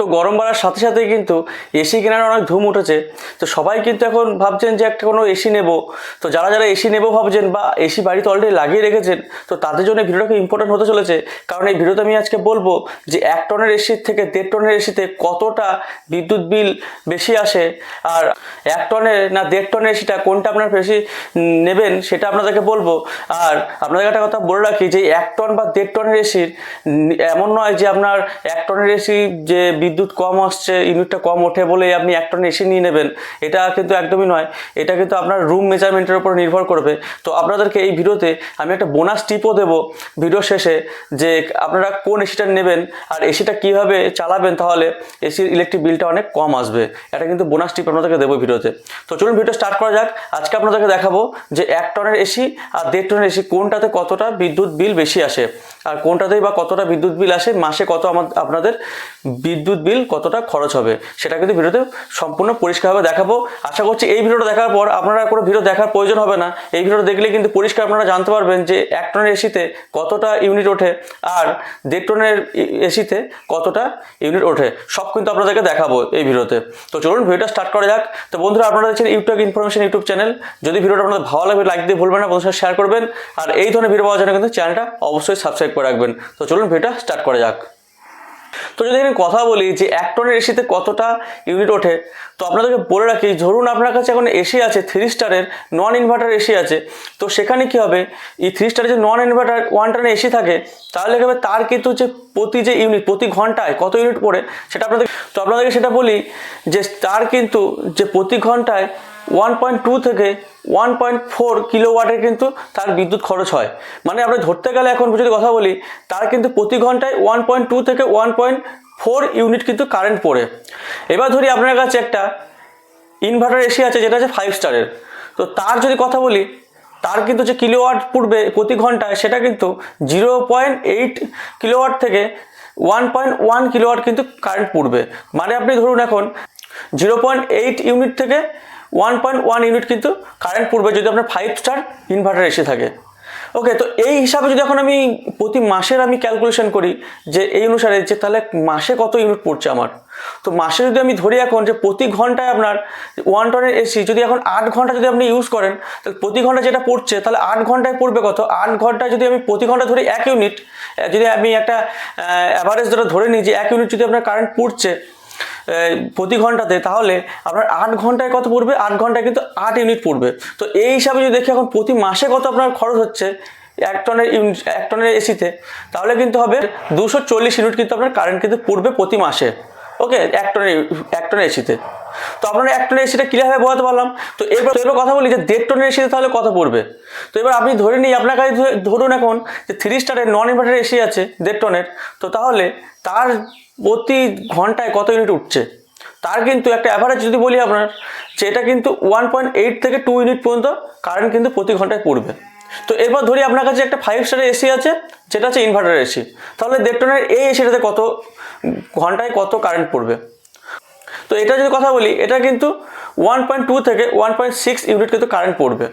তো গরম বাড়ার সাথে সাথেই কিন্তু এসি কেনার অনেক ধুম উঠেছে। তো সবাই কিন্তু এখন ভাবছেন যে একটা কোনো এসি নেব। তো যারা যারা এসি নেব ভাবছেন বা এসি বাড়িতে অলরেডি লাগিয়ে রেখেছেন, তো তাদের জন্য ভিডিওটা খুব ইম্পর্টেন্ট হতে চলেছে। কারণ এই ভিডিওতে আমি আজকে বলব যে এক টনের এসির থেকে দেড় টনের এসিতে কতটা বিদ্যুৎ বিল বেশি আসে আর এক টনের না দেড় টনের এসিটা কোনটা আপনার বেশি নেবেন সেটা আপনাদেরকে বলব। আর আপনাদের একটা কথা বলে রাখি যে এক টন বা দেড় টনের এসির এমন নয় যে আপনার এক টনের এসি যে বিদ্যুৎ কম আসছে ইউনিটটা কম ওঠে বলে আপনি এক টন এসি নিয়ে নেবেন, এটা কিন্তু একদমই নয়, এটা কিন্তু আপনার রুম মেজারমেন্টের উপর নির্ভর করবে। তো আপনাদেরকে এই ভিডিওতে আমি একটা বোনাস টিপও দেবো ভিডিও শেষে, যে আপনারা কোন এসিটা নেবেন আর এসিটা কীভাবে চালাবেন তাহলে এসির ইলেকট্রিক বিলটা অনেক কম আসবে। এটা কিন্তু বোনাস টিপ আপনাদেরকে দেবো ভিডিওতে। তো চলুন ভিডিও স্টার্ট করা যাক, আজকে আপনাদেরকে দেখাবো যে এক টনের এসি আর দেড় টনের এসি কোনটাতে কতটা বিদ্যুৎ বিল বেশি আসে, আর কোনটাতেই বা কতটা বিদ্যুৎ বিল আসে, মাসে কত আমা- আপনাদের বিদ্যুৎ বিল কতটা খরচ হবে, সেটা কিন্তু ভিডিওতে সম্পূর্ণ পরিষ্কারভাবে দেখাবো। আশা করছি এই ভিডিওটা দেখার পর আপনারা কোনো ভিডিও দেখার প্রয়োজন হবে না। এই ভিডিওটা দেখলে কিন্তু পরিষ্কার আপনারা জানতে পারবেন যে এক টনের এসিতে কতটা ইউনিট ওঠে আর দেড় টনের এসিতে কতটা ইউনিট ওঠে, সব কিন্তু আপনাদেরকে দেখাবো এই ভিডিওতে। তো চলুন ভিডিওটা স্টার্ট করা যাক। তো বন্ধুরা, আপনারা দেখছেন ইউটিউব ইনফরমেশন ইউটিউব চ্যানেল। যদি ভিডিওটা আপনাদের ভালো লাগবে লাইক দিয়ে ভুলবেন না বন্ধুর শেয়ার করবেন। আর এই ধরনের ভিডিও পাওয়ার জন্য কিন্তু চ্যানেলটা অবশ্যই সাবস্ক্রাইব করে রাখবেন। তো চলুন ভিডিওটা স্টার্ট করা যাক। তো যদি আমি কথা বলি যে এক টনের এসিতে কতটা ইউনিট ওঠে, তো আপনাদেরকে বলে রাখি, ধরুন আপনার কাছে এখন এসি আছে থ্রি স্টারের নন ইনভার্টার এসি আছে, তো সেখানে কি হবে? এই থ্রি স্টারের যে নন ইনভার্টার ওয়ান টনের এসি থাকে, তাহলে কি হবে? তার কিন্তু যে প্রতি যে ইউনিট প্রতি ঘন্টায় কত ইউনিট পড়ে, সেটা আপনাদের তো আপনাদেরকে সেটা বলি যে তার কিন্তু যে প্রতি ঘন্টায় ওয়ান পয়েন্ট টু থেকে ওয়ান পয়েন্ট ফোর কিলোওয়াটের কিন্তু তার বিদ্যুৎ খরচ হয়। মানে আমরা ধরতে গেলে এখন যদি কথা বলি, তার কিন্তু প্রতি ঘন্টায় ওয়ান পয়েন্ট টু থেকে ওয়ান পয়েন্ট ফোর ইউনিট কিন্তু কারেন্ট পড়ে। এবার ধরি আপনার কাছে একটা ইনভার্টার এসি আছে, যেটা আছে ফাইভ স্টারের তো তার যদি কথা বলি, তার কিন্তু যে কিলোওয়াট পড়বে প্রতি ঘন্টায়, সেটা কিন্তু জিরো পয়েন্ট এইট কিলোওয়াট থেকে ওয়ান পয়েন্ট ওয়ান কিলোওয়াট কিন্তু কারেন্ট পড়বে। মানে আপনি ধরুন এখন জিরো পয়েন্ট এইট ইউনিট থেকে ওয়ান পয়েন্ট ওয়ান ইউনিট কিন্তু কারেন্ট পড়বে যদি আপনার ফাইভ স্টার ইনভার্টার এসে থাকে। ওকে তো এই হিসাবে যদি এখন আমি প্রতি মাসের আমি ক্যালকুলেশন করি যে এই অনুসারে যে তাহলে মাসে কত ইউনিট পড়ছে আমার? তো মাসে যদি আমি ধরি এখন যে প্রতি ঘন্টায় আপনার ওয়ান টনের এসি যদি এখন আট ঘণ্টা যদি আপনি ইউজ করেন, তাহলে প্রতি ঘণ্টা যেটা পড়ছে, তাহলে আট ঘন্টায় পড়বে কত? আট ঘন্টায় যদি আমি প্রতি ঘণ্টা ধরি এক ইউনিট যদি আমি একটা অ্যাভারেজ ধরে ধরে নিই যে এক ইউনিট যদি আপনার কারেন্ট পড়ছে প্রতি ঘন্টাতে তাহলে আপনার আট ঘন্টায় কত পড়বে? আট ঘন্টায় কিন্তু আট ইউনিট পড়বে। তো এই হিসাবে যদি দেখি এখন প্রতি মাসে কত আপনার খরচ হচ্ছে এক টনের ইউনিট, এক টনের এসিতে, তাহলে কিন্তু হবে দুশো চল্লিশ ইউনিট কিন্তু আপনার কারেন্ট কিন্তু পড়বে প্রতি মাসে। ওকে? এক টনের এক টনের এসিতে। তো আপনারা এক টনের এসিটা ক্লিয়ারভাবে বোঝাতে পারলাম। তো এবার এবার কথা বলি যে দেড় টনের এসিতে তাহলে কত পড়বে? তো এবার আপনি ধরে নিই, আপনার কাছে ধরে- ধরুন এখন যে থ্রি স্টারের নন ইনভার্টার এসি আছে দেড় টনের, তো তাহলে তার প্রতি ঘন্টায় কত ইউনিট উঠছে? তার কিন্তু একটা অ্যাভারেজ যদি বলি আপনার যে এটা কিন্তু ওয়ান পয়েন্ট এইট থেকে টু ইউনিট পর্যন্ত কারেন্ট কিন্তু প্রতি ঘন্টায় পড়বে। তো এরপর ধরি আপনার কাছে একটা ফাইভ স্টারের এসি আছে, যেটা হচ্ছে ইনভার্টার এসি তাহলে দেড় টনের এই এসিটাতে কত ঘন্টায় কত কারেন্ট পড়বে? তো এটা যদি কথা বলি, এটা কিন্তু ওয়ান পয়েন্ট টু থেকে ওয়ান পয়েন্ট সিক্স ইউনিট কিন্তু কারেন্ট পড়বে।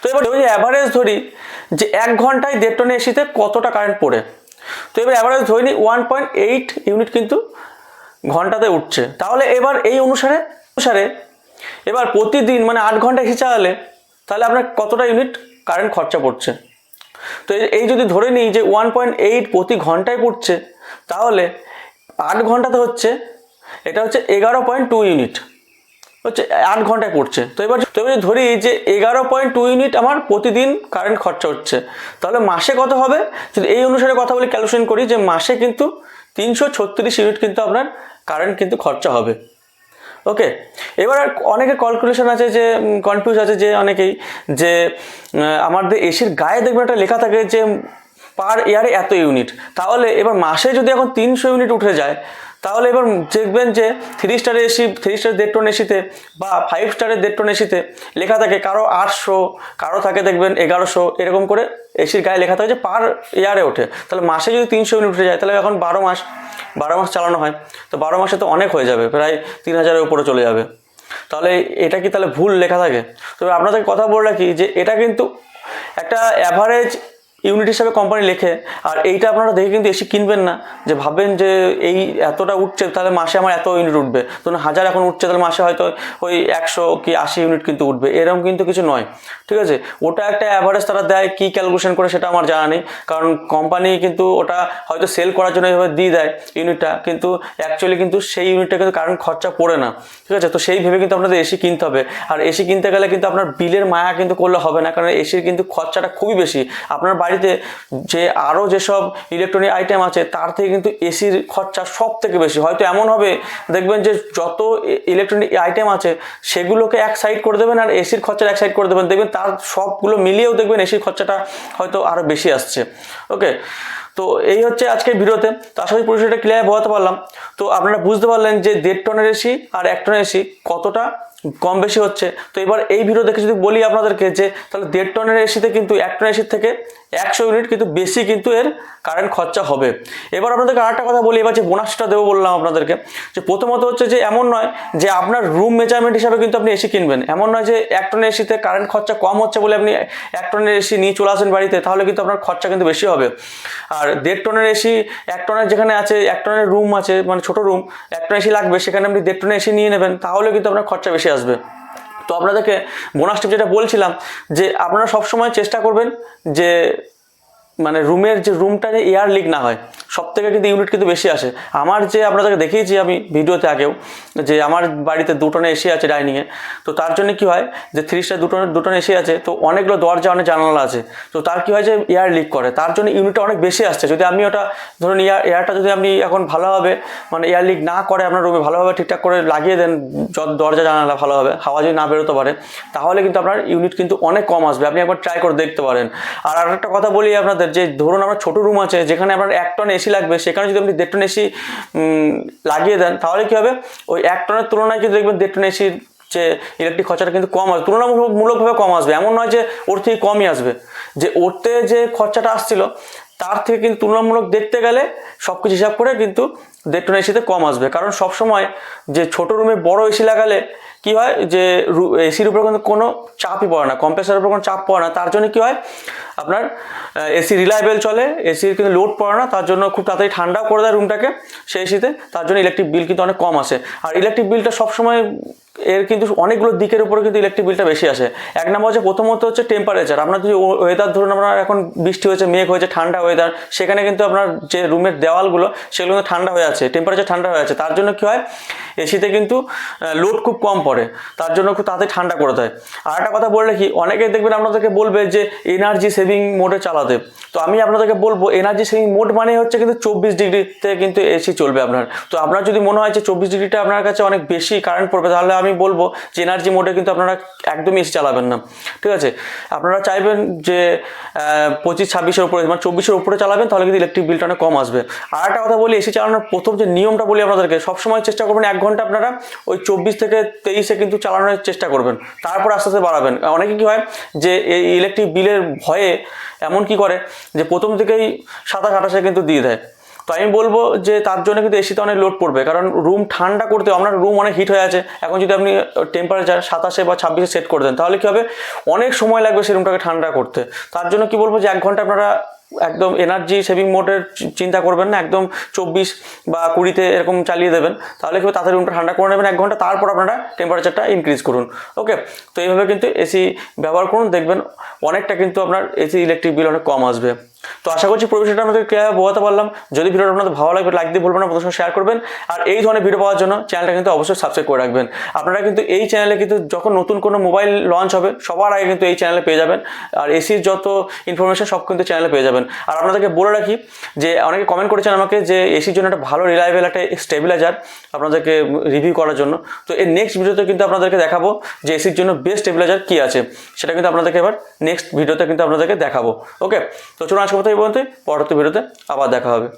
তো এবার যদি অ্যাভারেজ ধরি, যে এক ঘন্টায় দেড় টনের এসিতে কতটা কারেন্ট পড়ে? তো এবার অ্যাভারেজ ধরে নিই ওয়ান পয়েন্ট এইট ইউনিট কিন্তু ঘন্টাতে উঠছে। তাহলে এবার এই অনুসারে অনুসারে এবার প্রতিদিন মানে আট ঘণ্টা চালালে তাহলে আপনার কতটা ইউনিট কারেন্ট খরচা পড়ছে? তো এই যদি ধরে নিই যে ওয়ান পয়েন্ট এইট প্রতি ঘন্টায় পড়ছে, তাহলে আট ঘন্টাতে হচ্ছে, এটা হচ্ছে এগারো পয়েন্ট টু ইউনিট হচ্ছে আট ঘন্টায় পড়ছে তো এবার তো যদি ধরি যে এগারো পয়েন্ট টু ইউনিট আমার প্রতিদিন কারেন্ট খরচা হচ্ছে, তাহলে মাসে কত হবে? যদি এই অনুসারে কথা বলি ক্যালকুলেশন করি যে মাসে কিন্তু তিনশো ছত্রিশ ইউনিট কিন্তু আপনার কারেন্ট কিন্তু খরচা হবে। ওকে এবার আর অনেকের ক্যালকুলেশন আছে যে কনফিউজ আছে যে অনেকেই যে আমাদের এসির গায়ে দেখবেন একটা লেখা থাকে যে পার ইয়ারে এত ইউনিট তাহলে এবার মাসে যদি এখন তিনশো ইউনিট উঠে যায় তাহলে এবার দেখবেন যে থ্রি স্টারের এসি থ্রি স্টার দেড় টন এসিতে বা ফাইভ স্টারের দেড় টন এসিতে লেখা থাকে কারও আটশো, কারও থাকে দেখবেন এগারোশো, এরকম করে এসির গায়ে লেখা থাকে যে পার ইয়ারে ওঠে। তাহলে মাসে যদি তিনশো ইউনিট উঠে যায়, তাহলে এখন বারো মাস বারো মাস চালানো হয়। তো বারো মাসে তো অনেক হয়ে যাবে, প্রায় তিন হাজারের উপরে চলে যাবে। তাহলে এটা কি তাহলে ভুল লেখা থাকে? তবে আপনাদের কথা বলে রাখি যে এটা কিন্তু একটা অ্যাভারেজ ইউনিট হিসাবে কোম্পানি লেখে, আর এইটা আপনারা দেখে কিন্তু এসি কিনবেন না। যে ভাবেন যে এই এতটা উঠছে, তাহলে মাসে আমার এত ইউনিট উঠবে। ধরুন হাজার এখন উঠছে, তাহলে মাসে হয়তো ওই একশো কি আশি ইউনিট কিন্তু উঠবে। এরকম কিন্তু কিছু নয়। ঠিক আছে? ওটা একটা অ্যাভারেজ তারা দেয়, কী ক্যালকুলেশন করে সেটা আমার জানা নেই। কারণ কোম্পানি কিন্তু ওটা হয়তো সেল করার জন্য এভাবে দিয়ে দেয় ইউনিটটা কিন্তু অ্যাকচুয়ালি কিন্তু সেই ইউনিটটা কিন্তু কারণ খরচা পড়ে না। ঠিক আছে? তো সেই ভেবে কিন্তু আপনাদের এসি কিনতে হবে। আর এসি কিনতে গেলে কিন্তু আপনার বিলের মায়া কিন্তু করলে হবে না, কারণ এসির কিন্তু খরচাটা খুবই বেশি। আপনার বাড়িতে যে আরও যেসব ইলেকট্রনিক আইটেম আছে, তার থেকে কিন্তু এসির খরচা সব থেকে বেশি। হয়তো এমন হবে, দেখবেন যে যত ইলেকট্রনিক আইটেম আছে, সেগুলোকে এক সাইড করে দেবেন আর এসির খরচা এক সাইড করে দেবেন। দেখবেন তার সবগুলো মিলিয়েও দেখবেন এসির খরচাটা হয়তো আরও বেশি আসছে। ওকে তো এই হচ্ছে আজকের ভিডিওতে। তো আশা করি পরিষেবাটা ক্লিয়ার বোঝাতে পারলাম। তো আপনারা বুঝতে পারলেন যে দেড় টনের এসি আর এক টনের এসি কতটা কম বেশি হচ্ছে। তো এবার এই ভিডিও দেখে যদি বলি আপনাদেরকে যে, তাহলে দেড় টনের এসিতে কিন্তু, এক টনের এসির থেকে একশো ইউনিট কিন্তু বেশি কিন্তু এর কারেন্ট খরচা হবে। এবার আপনাদেরকে আরেকটা কথা বলি, এবার যে বোনাসটা দেবো বললাম আপনাদেরকে, যে প্রথমত হচ্ছে যে এমন নয় যে আপনার রুম মেজারমেন্ট হিসাবে কিন্তু আপনি এসি কিনবেন। এমন নয় যে এক টনের এসিতে কারেন্ট খরচা কম হচ্ছে বলে আপনি এক টনের এসি নিয়ে চলে আসেন বাড়িতে, তাহলে কিন্তু আপনার খরচা কিন্তু বেশি হবে। আর দেড় টনের এসি এক টনের যেখানে আছে, এক টনের রুম আছে মানে ছোটো রুম এক টন এসি লাগবে, সেখানে আপনি দেড় টনের এসি নিয়ে নেবেন, তাহলে কিন্তু আপনার খরচা বেশি আসবে। তো আপনাদেরকে বোনাস টিপ যেটা বলছিলাম যে আপনারা সবসময় চেষ্টা করবেন যে মানে রুমের যে রুমটা যে এয়ার লিক না হয় সব থেকে কিন্তু ইউনিট কিন্তু বেশি আসে। আমার যে আপনাদেরকে দেখিয়েছি আমি ভিডিওতে আগেও, যে আমার বাড়িতে দুটনে এসি আছে ডাইনিংয়ে, তো তার জন্য কি হয় যে থ্রি স্টার দুটো দুটনে এসি আছে, তো অনেকগুলো দরজা, অনেক জানালা আছে। তো তার কি হয় যে এয়ার লিক করে, তার জন্য ইউনিটটা অনেক বেশি আসছে। যদি আপনি ওটা, ধরুন এয়ার এয়ারটা যদি আপনি এখন ভালোভাবে মানে এয়ার লিক না করে আপনার রুমে ভালোভাবে ঠিকঠাক করে লাগিয়ে দেন দরজা, জানালা ভালোভাবে, হাওয়া যদি না বেরোতে পারে, তাহলে কিন্তু আপনার ইউনিট কিন্তু অনেক কম আসবে। আপনি একবার ট্রাই করে দেখতে পারেন। আর আরেকটা কথা বলি আপনাদের যে, ধরুন আপনার ছোটো রুম আছে, যেখানে আপনার এক টন এসি লাগবে, সেখানে যদি আপনি দেড় টন এসি লাগিয়ে দেন, তাহলে কী হবে? ওই এক টনের তুলনায় কিন্তু দেখবেন দেড় টন এসির যে ইলেকট্রিক খরচাটা কিন্তু কম আসবে, তুলনামূলকভাবে কম আসবে। এমন নয় যে ওর থেকে কমই আসবে। যে ওরতে যে খরচাটা আসছিল, তার থেকে কিন্তু তুলনামূলক দেখতে গেলে সব কিছু হিসাব করে কিন্তু দেড় টন এসিতে কম আসবে। কারণ সবসময় যে ছোট রুমে বড় এসি লাগালে কি হয়? যে এসির উপরে কিন্তু কোনো চাপই পড়ে না কম্প্রেসারের উপর কোনো চাপ পড়ে না। তার জন্য কি হয়? আপনার এসি রিলায়েবল চলে এসির কিন্তু লোড পড়ে না, তার জন্য খুব তাড়াতাড়ি ঠান্ডাও করে দেয় রুমটাকে সেই এসিতে তার জন্য ইলেকট্রিক বিল কিন্তু অনেক কম আসে। আর ইলেকট্রিক বিলটা সবসময় এর কিন্তু অনেকগুলো দিকের উপরে কিন্তু ইলেকট্রিক বিলটা বেশি আসে। এক নম্বর হচ্ছে, প্রথমত হচ্ছে টেম্পারেচার আপনার যদি ওয়েদার ধরুন, আপনার এখন বৃষ্টি হয়েছে, মেঘ হয়েছে, ঠান্ডা ওয়েদার সেখানে কিন্তু আপনার যে রুমের দেওয়ালগুলো, সেগুলো কিন্তু ঠান্ডা হয়ে আছে টেম্পারেচার ঠান্ডা হয়ে আছে। তার জন্য কী হয় এসিতে কিন্তু লোড খুব কম পড়ে, তার জন্য খুব তাড়াতাড়ি ঠান্ডা করে দেয়। আর একটা কথা বললে কি, অনেকেই দেখবেন, আপনাদেরকে বলবে যে এনার্জি সেভিং মোডে চালাতে। তো আমি আপনাদেরকে বলব এনার্জি সেভিং মোড মানে হচ্ছে কিন্তু চব্বিশ ডিগ্রিতে কিন্তু এসি চলবে আপনার। তো আপনার যদি মনে হয় যে চব্বিশ ডিগ্রিটা আপনার কাছে অনেক বেশি কারেন্ট পড়বে, তাহলে আমি বলব যে এনার্জি মোডে কিন্তু আপনারা একদমই এসি চালাবেন না। ঠিক আছে? আপনারা চাইবেন যে পঁচিশ, ছাব্বিশের উপরে মানে চব্বিশের উপরে চালাবেন, তাহলে কিন্তু ইলেকট্রিক বিলটা অনেক কম আসবে। আর একটা কথা বলি এসি চালানোর প্রথম যে নিয়মটা বলি আপনাদেরকে, সবসময় চেষ্টা করবেন এক ঘণ্টা আপনারা ওই চব্বিশ থেকে তেইশে কিন্তু চালানোর চেষ্টা করবেন। তারপর আস্তে আস্তে বাড়াবেন। অনেকে কী হয় যে, এই ইলেকট্রিক বিলের ভয়ে এমন কি করে যে প্রথম থেকেই সাতাশ আঠাশে কিন্তু দিয়ে দেয়। তো আমি বলব যে তার জন্য কিন্তু এসিতে অনেক লোড পড়বে, কারণ রুম ঠান্ডা করতে আপনার রুম অনেক হিট হয়ে আছে। এখন যদি আপনি টেম্পারেচার সাতাশে বা ছাব্বিশে সেট করে দেন, তাহলে কী হবে? অনেক সময় লাগবে সেই রুমটাকে ঠান্ডা করতে। তার জন্য কি বলব যে এক ঘণ্টা আপনারা একদম এনার্জি সেভিং মোডের চিন্তা করবেন না, একদম চব্বিশ বা কুড়িতে এরকম চালিয়ে দেবেন। তাহলে কি তাড়াতাড়ি রুমটা ঠান্ডা করে নেবেন এক ঘণ্টা, তারপর আপনারা টেম্পারেচারটা ইনক্রিজ করুন। ওকে তো এইভাবে কিন্তু এসি ব্যবহার করুন, দেখবেন অনেকটা কিন্তু আপনার এসি ইলেকট্রিক বিল অনেক কম আসবে। তো আশা করছি পরিবেশটা আমাদের বোঝাতে পারলাম। যদি ভিডিওটা আপনাদের ভালো লাগবে লাইক দিয়ে বলবেন না প্রথমে শেয়ার করবেন। আর এই ধরনের ভিডিও পাওয়ার জন্য চ্যানেলটা কিন্তু অবশ্যই সাবস্ক্রাইব করে রাখবেন। আপনারা কিন্তু এই চ্যানেলে কিন্তু যখন নতুন কোনো মোবাইল লঞ্চ হবে, সবার আগে কিন্তু এই চ্যানেলে পেয়ে যাবেন। আর এসির যত ইনফরমেশন সব কিন্তু চ্যানেলে পেয়ে যাবেন। আর আপনাদেরকে বলে রাখি যে, অনেকে কমেন্ট করেছেন আমাকে যে এসির জন্য একটা ভালো রিলায়েবল একটা স্টেবিলাইজার আপনাদেরকে রিভিউ করার জন্য। তো এই নেক্সট ভিডিওতে কিন্তু আপনাদেরকে দেখাবো যে এসির জন্য বেস্ট স্টেবিলাইজার কী আছে। সেটা কিন্তু আপনাদেরকে এবার নেক্সট ভিডিওতে কিন্তু আপনাদেরকে দেখাবো। ওকে তো চলুন আজকে কথা এই পর্যন্ত পরবর্তী ভিডিওতে আবার দেখা হবে।